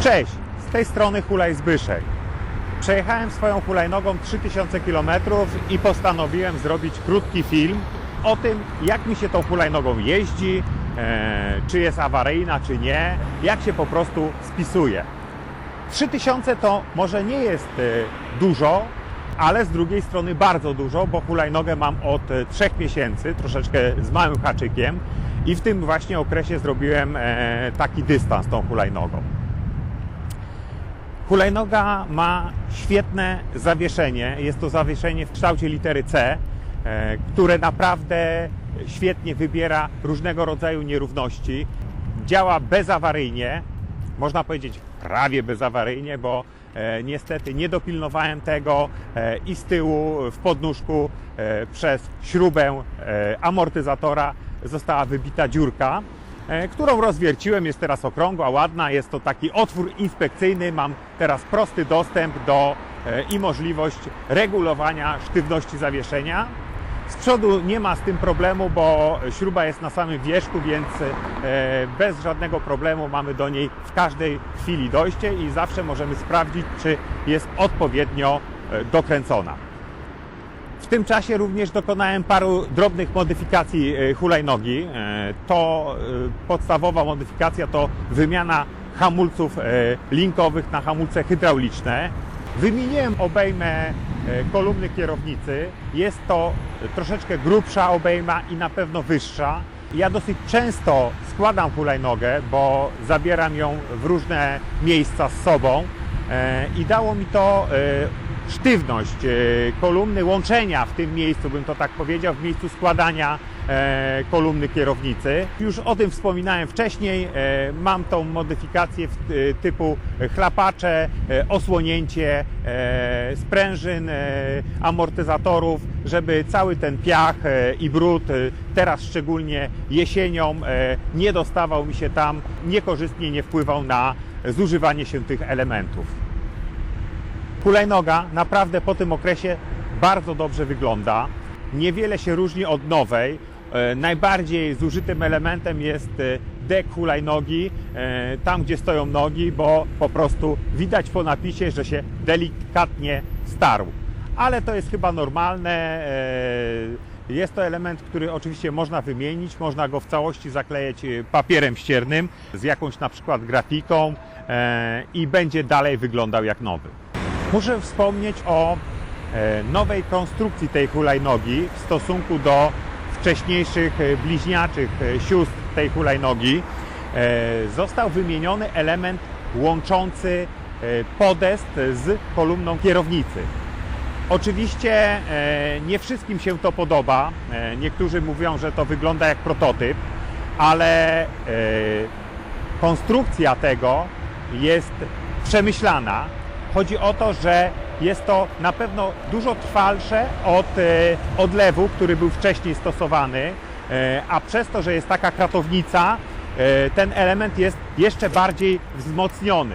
Cześć, z tej strony Hulaj Zbyszek. Przejechałem swoją hulajnogą 3000 km i postanowiłem zrobić krótki film o tym, jak mi się tą hulajnogą jeździ, e, czy jest awaryjna, czy nie, jak się po prostu spisuje. 3000 to może nie jest e, dużo, ale z drugiej strony bardzo dużo, bo hulajnogę mam od e, 3 miesięcy, troszeczkę z małym haczykiem i w tym właśnie okresie zrobiłem e, taki dystans tą hulajnogą. Hulajnoga ma świetne zawieszenie. Jest to zawieszenie w kształcie litery C, e, które naprawdę świetnie wybiera różnego rodzaju nierówności. Działa bezawaryjnie, można powiedzieć prawie bezawaryjnie, bo e, niestety nie dopilnowałem tego e, i z tyłu w podnóżku przez śrubę amortyzatora została wybita dziurka którą rozwierciłem, jest teraz okrągła, ładna, jest to taki otwór inspekcyjny, mam teraz prosty dostęp do e, i możliwość regulowania sztywności zawieszenia. Z przodu nie ma z tym problemu, bo śruba jest na samym wierzchu, więc e, bez żadnego problemu mamy do niej w każdej chwili dojście i zawsze możemy sprawdzić, czy jest odpowiednio e, dokręcona. W tym czasie również dokonałem paru drobnych modyfikacji e, hulajnogi. E, To e, podstawowa modyfikacja to wymiana hamulców linkowych na hamulce hydrauliczne. Wymieniłem obejmę kolumny kierownicy. Jest to troszeczkę grubsza obejma i na pewno wyższa. Ja dosyć często składam hulajnogę, bo zabieram ją w różne miejsca z sobą i dało mi to sztywność e, kolumny, łączenia w tym miejscu, bym to tak powiedział, w miejscu składania e, kolumny kierownicy. Już o tym wspominałem wcześniej. E, Mam tą modyfikację typu chlapacze, osłonięcie sprężyn, amortyzatorów, żeby cały ten piach i brud, teraz szczególnie jesienią, nie dostawał mi się tam, niekorzystnie nie wpływał na zużywanie się tych elementów. Hulajnoga naprawdę po tym okresie bardzo dobrze wygląda. Niewiele się różni od nowej. E, Najbardziej zużytym elementem jest e, dek hulajnogi, e, tam gdzie stoją nogi, bo po prostu widać po napisie, że się delikatnie starł. Ale to jest chyba normalne. Jest to element, który oczywiście można wymienić, można go w całości zaklejać papierem ściernym z jakąś na przykład grafiką i będzie dalej wyglądał jak nowy. Muszę wspomnieć o e, nowej konstrukcji tej hulajnogi w stosunku do wcześniejszych e, bliźniaczych e, sióstr tej hulajnogi. Został wymieniony element łączący podest z kolumną kierownicy. Oczywiście nie wszystkim się to podoba. Niektórzy mówią, że to wygląda jak prototyp, ale konstrukcja tego jest przemyślana. Chodzi o to, że jest to na pewno dużo trwalsze od e, odlewu, który był wcześniej stosowany, e, a przez to, że jest taka kratownica, e, ten element jest jeszcze bardziej wzmocniony.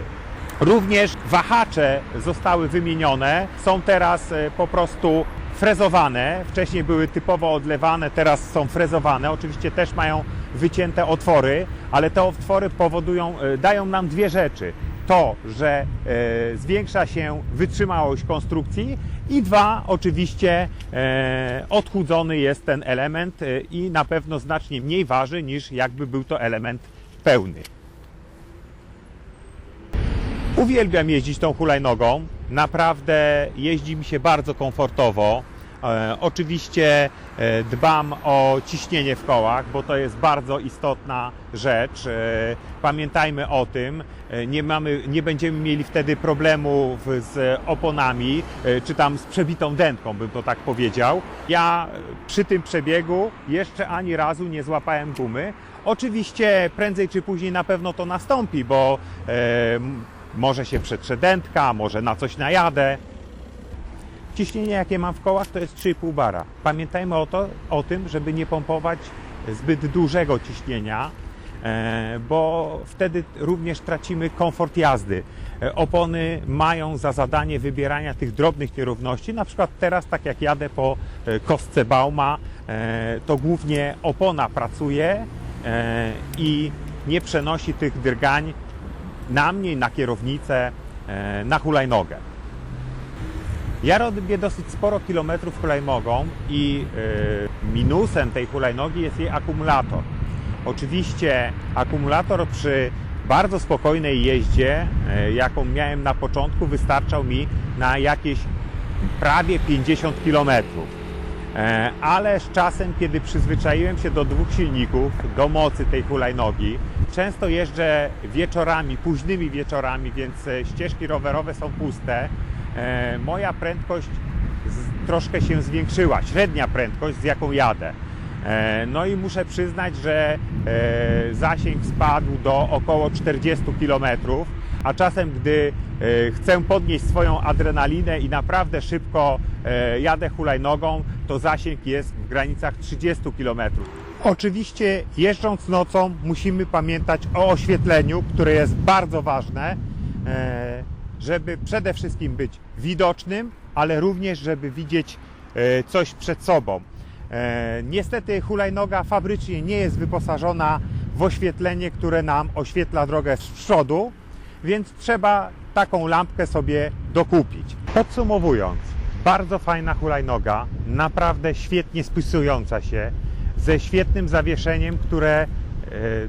Również wahacze zostały wymienione, są teraz po prostu frezowane. Wcześniej były typowo odlewane, teraz są frezowane. Oczywiście też mają wycięte otwory, ale te otwory powodują, dają nam dwie rzeczy. To, że e, zwiększa się wytrzymałość konstrukcji i dwa, oczywiście e, odchudzony jest ten element e, i na pewno znacznie mniej waży niż jakby był to element pełny. Uwielbiam jeździć tą hulajnogą. Naprawdę jeździ mi się bardzo komfortowo. E, oczywiście e, dbam o ciśnienie w kołach, bo to jest bardzo istotna rzecz. E, pamiętajmy o tym. Nie, mamy, nie będziemy mieli wtedy problemów z oponami, czy tam z przebitą dętką, bym to tak powiedział. Ja przy tym przebiegu jeszcze ani razu nie złapałem gumy. Oczywiście prędzej czy później na pewno to nastąpi, bo e, może się przetrze dętka, może na coś najadę. Ciśnienie, jakie mam w kołach, to jest 3,5 bara. Pamiętajmy o, to, o tym, żeby nie pompować zbyt dużego ciśnienia, e, bo wtedy również tracimy komfort jazdy. E, Opony mają za zadanie wybierania tych drobnych nierówności. Na przykład teraz, tak jak jadę po e, kostce Bauma, to głównie opona pracuje i nie przenosi tych drgań na mnie, na kierownicę, na hulajnogę. Ja robię dosyć sporo kilometrów hulajnogą i e, minusem tej hulajnogi jest jej akumulator. Oczywiście akumulator przy bardzo spokojnej jeździe, e, jaką miałem na początku, wystarczał mi na jakieś prawie 50 kilometrów. E, Ale z czasem, kiedy przyzwyczaiłem się do dwóch silników, do mocy tej hulajnogi, często jeżdżę wieczorami, późnymi wieczorami, więc e, ścieżki rowerowe są puste. E, Moja prędkość troszkę się zwiększyła, średnia prędkość, z jaką jadę. E, No i muszę przyznać, że e, zasięg spadł do około 40 km, a czasem, gdy chcę podnieść swoją adrenalinę i naprawdę szybko jadę hulajnogą, to zasięg jest w granicach 30 km. Oczywiście jeżdżąc nocą musimy pamiętać o oświetleniu, które jest bardzo ważne, żeby przede wszystkim być widocznym, ale również, żeby widzieć e, coś przed sobą. E, Niestety hulajnoga fabrycznie nie jest wyposażona w oświetlenie, które nam oświetla drogę z przodu, więc trzeba taką lampkę sobie dokupić. Podsumowując, bardzo fajna hulajnoga, naprawdę świetnie spisująca się, ze świetnym zawieszeniem, które e,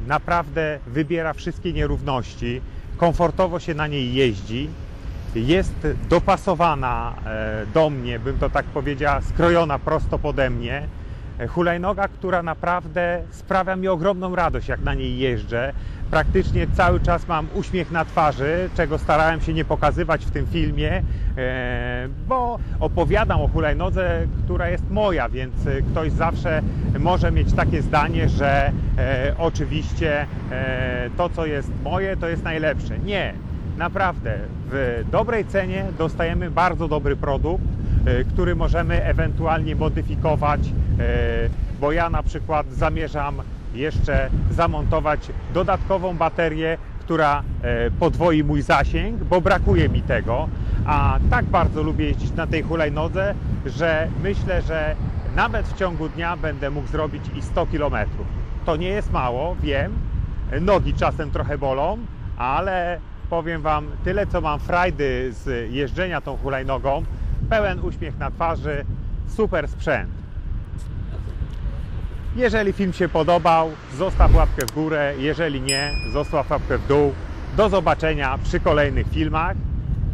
naprawdę wybiera wszystkie nierówności, komfortowo się na niej jeździ, jest dopasowana e, do mnie, bym to tak powiedziała, skrojona prosto pode mnie. E, Hulajnoga, która naprawdę sprawia mi ogromną radość, jak na niej jeżdżę. Praktycznie cały czas mam uśmiech na twarzy, czego starałem się nie pokazywać w tym filmie, e, bo opowiadam o hulajnodze, która jest moja, więc ktoś zawsze może mieć takie zdanie, że oczywiście to, co jest moje, to jest najlepsze. Nie, Naprawdę, w dobrej cenie dostajemy bardzo dobry produkt, e, który możemy ewentualnie modyfikować, e, bo ja na przykład zamierzam jeszcze zamontować dodatkową baterię, która e, podwoi mój zasięg, bo brakuje mi tego, a tak bardzo lubię jeździć na tej hulajnodze, że myślę, że nawet w ciągu dnia będę mógł zrobić i 100 km. To nie jest mało, wiem, nogi czasem trochę bolą, ale powiem Wam tyle, co mam frajdy z jeżdżenia tą hulajnogą. Pełen uśmiech na twarzy, super sprzęt. Jeżeli film się podobał, zostaw łapkę w górę. Jeżeli nie, zostaw łapkę w dół. Do zobaczenia przy kolejnych filmach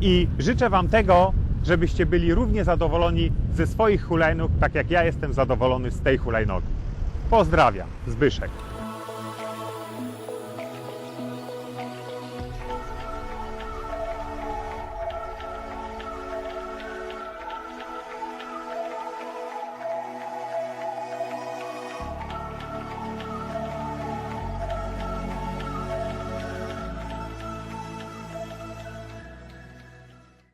i życzę Wam tego, żebyście byli równie zadowoleni ze swoich hulajnóg, tak jak ja jestem zadowolony z tej hulajnogi. Pozdrawiam, Zbyszek.